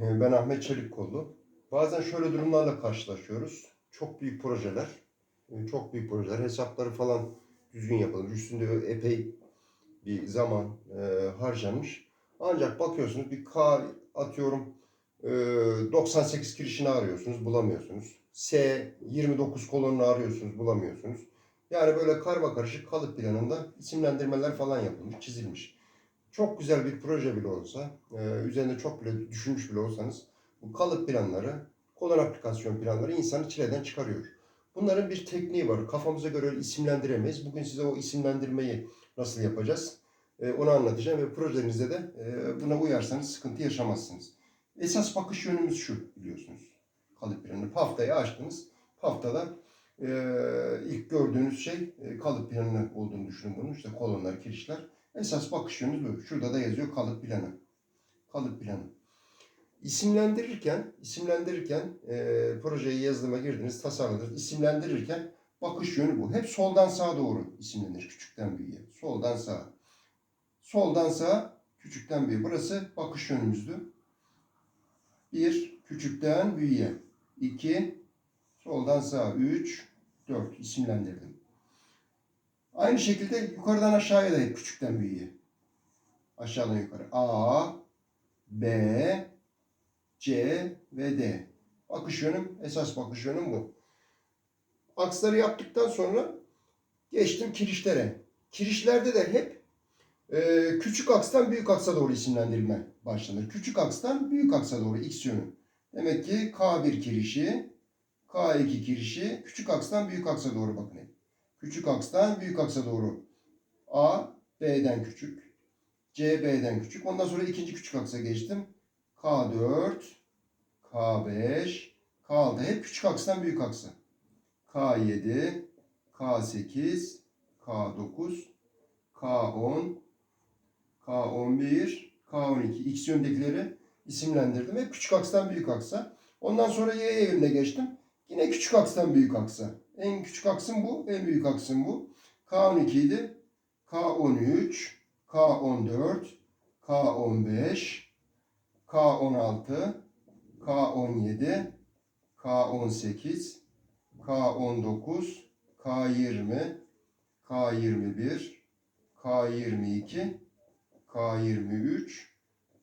Ee, Ben Ahmet Çelikkollu. Bazen şöyle durumlarla karşılaşıyoruz. Çok büyük projeler, e, çok büyük projeler, hesapları falan düzgün yapılmış. Üstünde epey bir zaman e, harcanmış. Ancak bakıyorsunuz bir K atıyorum e, 98 kirişini arıyorsunuz, bulamıyorsunuz. S 29 kolonunu arıyorsunuz, bulamıyorsunuz. Yani böyle karma karışık kalıp planında isimlendirmeler falan yapılmış, çizilmiş. Çok güzel bir proje bile olsa, e, üzerinde çok bile düşünmüş bile olsanız bu kalıp planları, kolon aplikasyon planları insanı çileden çıkarıyor. Bunların bir tekniği var. Kafamıza göre isimlendiremeyiz. Bugün size o isimlendirmeyi nasıl yapacağız e, onu anlatacağım ve projenizde de e, buna uyarsanız sıkıntı yaşamazsınız. Esas bakış yönümüz şu biliyorsunuz. Kalıp planı. Haftayı açtınız. Haftada ilk gördüğünüz şey kalıp planı olduğunu düşünün bunun. İşte kolonlar, kirişler. Esas bakış yönümüz bu. Şurada da yazıyor kalıp planı. Kalıp planı. İsimlendirirken, isimlendirirken e, projeyi yazılıma girdiniz, tasarladınız. İsimlendirirken bakış yönü bu. Hep soldan sağa doğru isimlenir küçükten büyüğe. Soldan sağa. Soldan sağa, küçükten büyüğe. Burası bakış yönümüzdü. Bir, küçükten büyüğe. İki, soldan sağa. Üç, dört isimlendirdim. Aynı şekilde yukarıdan aşağıya da küçükten büyüğe. Aşağıdan yukarı. A, B, C ve D. Bakış yönüm, esas bakış yönüm bu. Aksları yaptıktan sonra geçtim kirişlere. Kirişlerde de hep e, küçük akstan büyük aksa doğru isimlendirme başlanır. Küçük akstan büyük aksa doğru x yönü. Demek ki K1 kirişi, K2 kirişi küçük akstan büyük aksa doğru bakın hep. Küçük akstan büyük aksa doğru. A B'den küçük. C B'den küçük. Ondan sonra ikinci küçük aksa geçtim. K4, K5, K6 hep küçük akstan büyük aksa. K7, K8, K9, K10, K11, K12 x yöndekileri isimlendirdim. Hep küçük akstan büyük aksa. Ondan sonra Y yönüne geçtim. Yine küçük akstan büyük aksa. En küçük aksım bu, en büyük aksım bu. K12 idi. K13, K14, K15, K16, K17, K18, K19, K20, K21, K22, K23,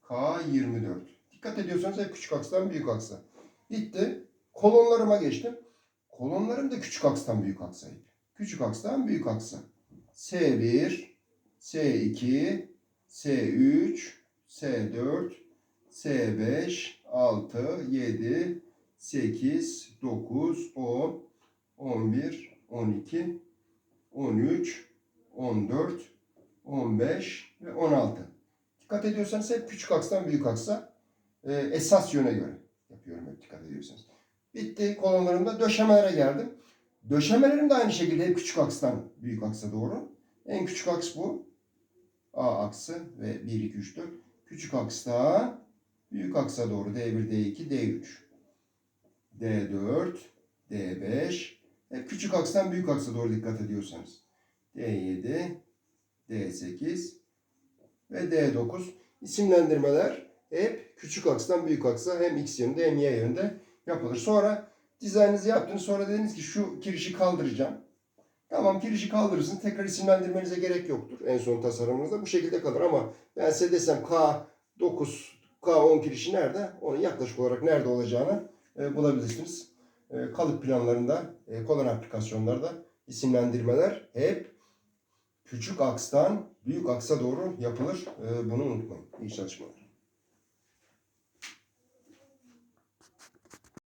K24. Dikkat ediyorsanız hep küçük akstan büyük aksa. Bitti. Kolonlarıma geçtim. Kolonlarım da küçük akstan büyük aksa. hep. Küçük akstan büyük aksa. S1, S2, S3, S4, S5, 6, 7, 8, 9, 10, 11, 12, 13, 14, 15 ve 16. Dikkat ediyorsanız hep küçük akstan büyük aksa e, esas yöne göre yapıyorum hep dikkat ediyorsanız. Bitti kolonlarımda döşemelere geldim. Döşemelerim de aynı şekilde hep küçük akstan büyük aksa doğru. En küçük aks bu. A aksı ve 1, 2, 3, 4. Küçük aksta büyük aksa doğru D1, D2, D3. D4, D5. Hep küçük akstan büyük aksa doğru dikkat ediyorsanız. D7, D8 ve D9. İsimlendirmeler hep küçük akstan büyük aksa hem x yönünde hem y yönünde yapılır. Sonra dizaynınızı yaptınız. Sonra dediniz ki şu kirişi kaldıracağım. Tamam kirişi kaldırırsın. Tekrar isimlendirmenize gerek yoktur en son tasarımınızda. Bu şekilde kalır ama ben size desem K9, K10 kirişi nerede? Onun yaklaşık olarak nerede olacağını e, bulabilirsiniz. E, kalıp planlarında, e, kolon aplikasyonlarda isimlendirmeler hep küçük akstan büyük aksa doğru yapılır. E, bunu unutmayın. İyi çalışmalar.